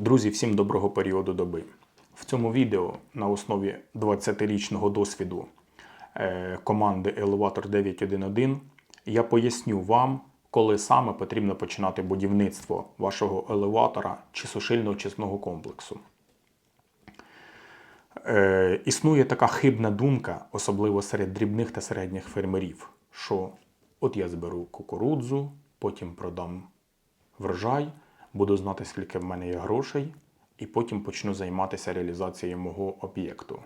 Друзі, всім доброго періоду доби. В цьому відео на основі 20-річного досвіду е, команди Elevator 911 я поясню вам, коли саме потрібно починати будівництво вашого елеватора чи сушильно-очисного комплексу. Е, існує така хибна думка, особливо серед дрібних та середніх фермерів, що от я зберу кукурудзу, потім продам врожай, буду знати, скільки в мене є грошей, і потім почну займатися реалізацією мого об'єкту.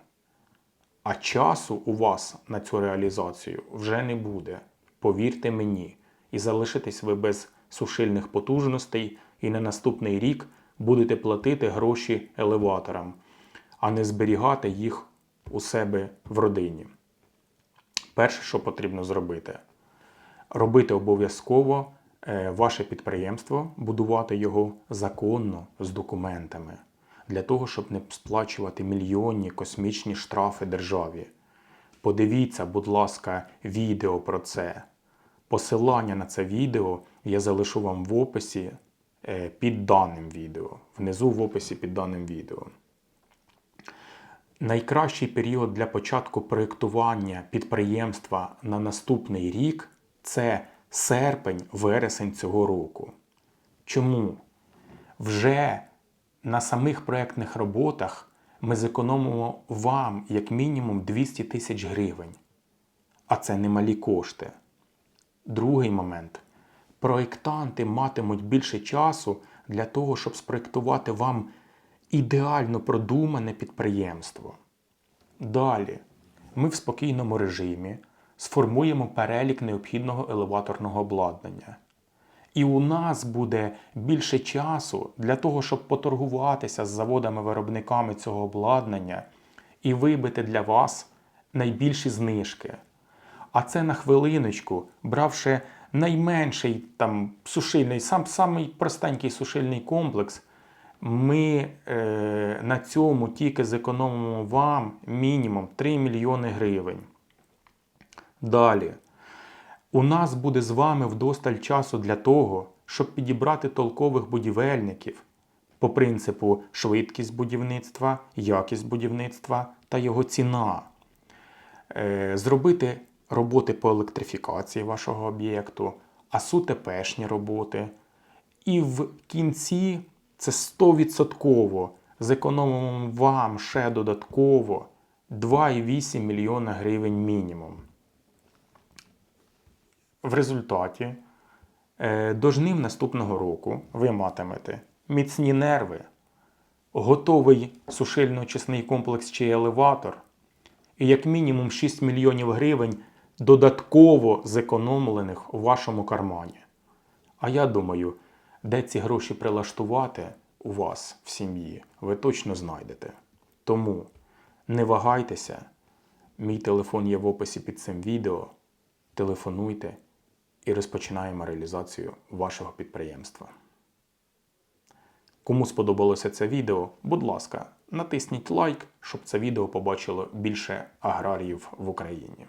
А часу у вас на цю реалізацію вже не буде. Повірте мені, і залишитесь ви без сушильних потужностей, і на наступний рік будете платити гроші елеваторам, а не зберігати їх у себе в родині. Перше, що потрібно зробити, робити обов'язково ваше підприємство, будувати його законно з документами, для того, щоб не сплачувати мільйонні космічні штрафи державі. Подивіться, будь ласка, відео про це. Посилання на це відео я залишу вам в описі е, під даним відео. Внизу в описі під даним відео. Найкращий період для початку проєктування підприємства на наступний рік це серпень-вересень цього року. Чому? Вже на самих проєктних роботах ми зекономимо вам як мінімум 200 тисяч гривень. А це немалі кошти. Другий момент. Проєктанти матимуть більше часу для того, щоб спроєктувати вам ідеально продумане підприємство. Далі ми в спокійному режимі сформуємо перелік необхідного елеваторного обладнання. І у нас буде більше часу для того, щоб поторгуватися з заводами-виробниками цього обладнання і вибити для вас найбільші знижки. А це на хвилиночку, бравши найменший там сушильний, сам самий простенький сушильний комплекс, ми е, на цьому тільки зекономимо вам мінімум 3 мільйони гривень. Далі. У нас буде з вами вдосталь часу для того, щоб підібрати толкових будівельників по принципу швидкість будівництва, якість будівництва та його ціна. Е, Зробити роботи по електрифікації вашого об'єкту, АСУ ТПшні роботи. І в кінці це 100% зекономимо вам ще додатково 2,8 мільйона гривень мінімум. В результаті е, до жнив наступного року ви матимете міцні нерви, готовий сушильно-очисний комплекс чи елеватор, і як мінімум 6 мільйонів гривень додатково зекономлених у вашому кармані. А я думаю, де ці гроші прилаштувати у вас в сім'ї, ви точно знайдете. Тому не вагайтеся, мій телефон є в описі під цим відео. Телефонуйте і розпочинаємо реалізацію вашого підприємства. Кому сподобалося це відео, будь ласка, натисніть лайк, щоб це відео побачило більше аграріїв в Україні.